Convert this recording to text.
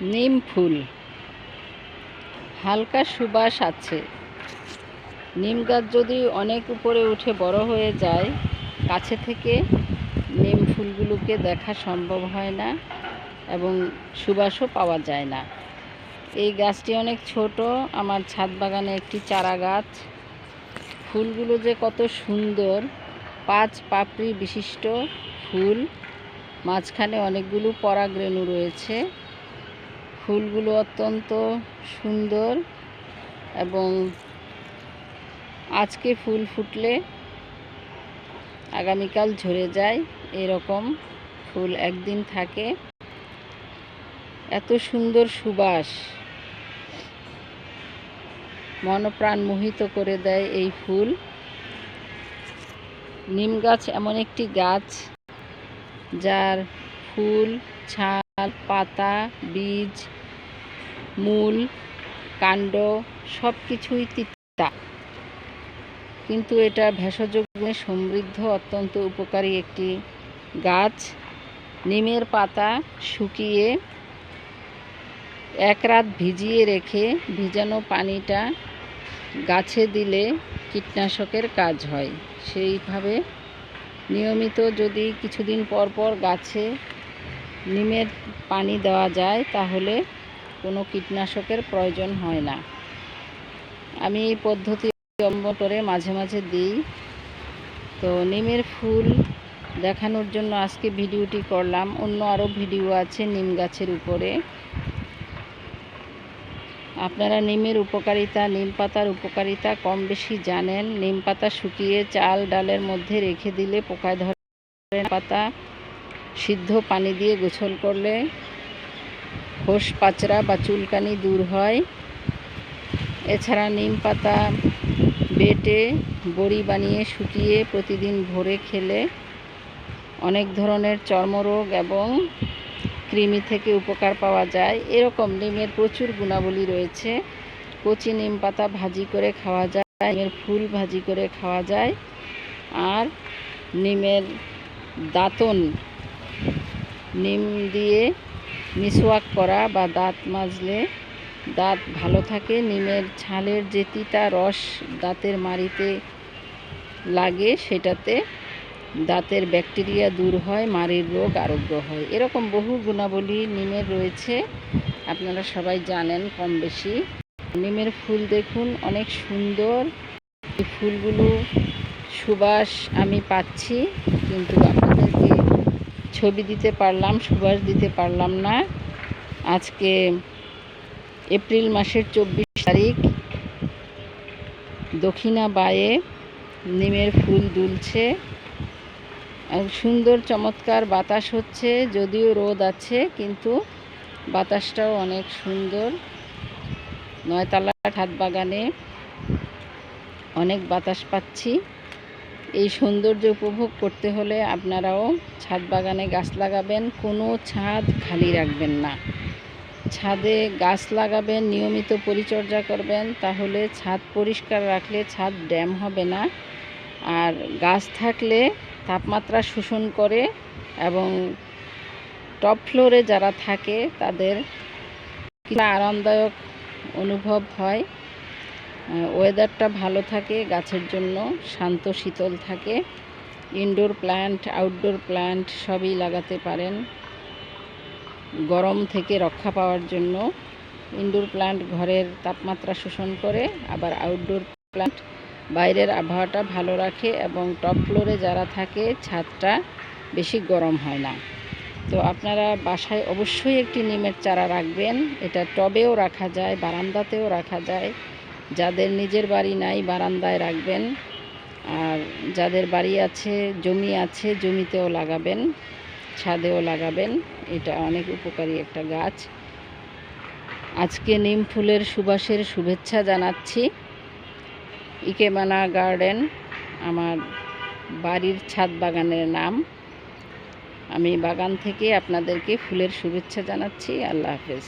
নিম ফুল। হালকা সুবাস আছে। নিম গাছ যদি অনেক উপরে উঠে বড় হয়ে যায়, কাছে থেকে নিম ফুলগুলোকে দেখা সম্ভব হয় না এবং সুবাসও পাওয়া যায় না। এই গাছটি অনেক ছোট। আমার ছাদ বাগানে একটি চারা গাছ। ফুলগুলো যে কত সুন্দর। পাঁচ পাপড়ি বিশিষ্ট ফুল। মাঝখানে অনেকগুলো পরাগরেণু রয়েছে। ফুলগুলো অত্যন্ত সুন্দর এবং আজকে ফুল ফুটলে আগামীকাল ঝরে যায়, এরকম ফুল একদিন থাকে। এত সুন্দর সুবাস। মনপ্রাণ মোহিত করে দেয় এই ফুল। নিম গাছ এমন একটি গাছ যার ফুল ছাল পাতা, বীজ, মূল, কাণ্ড সব কিছুই তিতা। কিন্তু এটা ভেষজ গুণে সমৃদ্ধ, অত্যন্ত উপকারী একটি গাছ। নিমের পাতা শুকিয়ে এক রাত ভিজিয়ে রেখে ভিজানো পানিটা গাছে দিলে কীটনাশকের কাজ হয়। সেইভাবে নিয়মিত যদি কিছুদিন পর পর গাছে নিমের পানি দেওয়া যায়, তাহলে কোনো কীটনাশকের প্রয়োজন হয় না। আমি এই পদ্ধতি অবলম্বন করে মাঝে মাঝে দিই। তো নিমের ফুল দেখানোর জন্য আজকে ভিডিওটি করলাম। অন্য আরও ভিডিও আছে নিম গাছের উপরে। আপনারা নিমের উপকারিতা, নিম পাতার উপকারিতা কম বেশি জানেন। নিম পাতা শুকিয়ে চাল, ডালের মধ্যে রেখে দিলে পোকায় ধরে পাতা সিদ্ধ পানি দিয়ে গোসল করলে হোস পাচরা বা চুলকানি দূর হয়। এছাড়া নিম পাতা বেটে, বড়ি বানিয়ে, শুকিয়ে প্রতিদিন ভোরে খেলে অনেক ধরনের চর্মরোগ এবং কৃমি থেকে উপকার পাওয়া যায়। এরকম নিমের প্রচুর গুণাবলী রয়েছে। কচি নিম পাতা ভাজি করে খাওয়া যায়, নিমের ফুল ভাজি করে খাওয়া যায়। আর নিমের দাঁতন নিম দিয়ে মিসওয়াক করা বা দাঁত মাজলে দাঁত ভালো থাকে, নিমের ছালের যে তিতা রস দাঁতের মাড়িতে লাগে সেটাতে দাঁতের ব্যাকটেরিয়া দূর হয়, মাড়ির রোগ আরোগ্য হয়। এরকম বহু গুণাবলী নিমের রয়েছে, আপনারা সবাই জানেন কম বেশি নিমের ফুল দেখুন, অনেক সুন্দর। এই ফুলগুলো সুবাস আমি পাচ্ছি, কিন্তু আপনাদেরকে ছবি দিতে পারলাম, সুবাস দিতে পারলাম না। আজকে এপ্রিল মাসের চব্বিশ তারিখ। দক্ষিণা বায়ে নিমের ফুল দুলছে। সুন্দর, চমৎকার বাতাস হচ্ছে, যদিও রোদ আছে, কিন্তু বাতাসটাও অনেক সুন্দর। নয়তলা ছাদ বাগানে অনেক বাতাস পাচ্ছি। এই সৌন্দর্য উপভোগ করতে হলে আপনারাও ছাদ বাগানে গাছ লাগাবেন, কোনো ছাদ খালি রাখবেন না। ছাদে গাছ লাগাবেন, নিয়মিত পরিচর্যা করবেন, তাহলে ছাদ পরিষ্কার রাখলে ছাদ ড্যাম হবে না। আর গাছ থাকলে তাপমাত্রা শোষণ করে এবং টপ ফ্লোরে যারা থাকে তাদের আরামদায়ক অনুভব হয়। ওয়েদারটা ভালো থাকে, গাছের জন্য শান্ত, শীতল থাকে। ইনডোর প্ল্যান্ট আউটডোর প্ল্যান্ট সবই লাগাতে পারেন। গরম থেকে রক্ষা পাওয়ার জন্য ইনডোর প্ল্যান্ট ঘরের তাপমাত্রা শোষণ করে, আবার আউটডোর প্ল্যান্ট বাইরের আবহাওয়াটা ভালো রাখে এবং টপ ফ্লোরে যারা থাকে, ছাদটা বেশি গরম হয় না। তো আপনারা বাসায় অবশ্যই একটি নিমের চারা রাখবেন। এটা টবেও রাখা যায়, বারান্দাতেও রাখা যায়। যাদের নিজের বাড়ি নাই, বারান্দায় রাখবেন। আর যাদের বাড়ি আছে, জমি আছে, জমিতেও লাগাবেন, ছাদেও লাগাবেন। এটা অনেক উপকারী একটা গাছ। আজকে নিম ফুলের সুবাসের শুভেচ্ছা জানাচ্ছি। ইকেমানা গার্ডেন, আমার বাড়ির ছাদ বাগানের নাম। আমি বাগান থেকে আপনাদেরকে ফুলের শুভেচ্ছা জানাচ্ছি। আল্লাহ হাফেজ।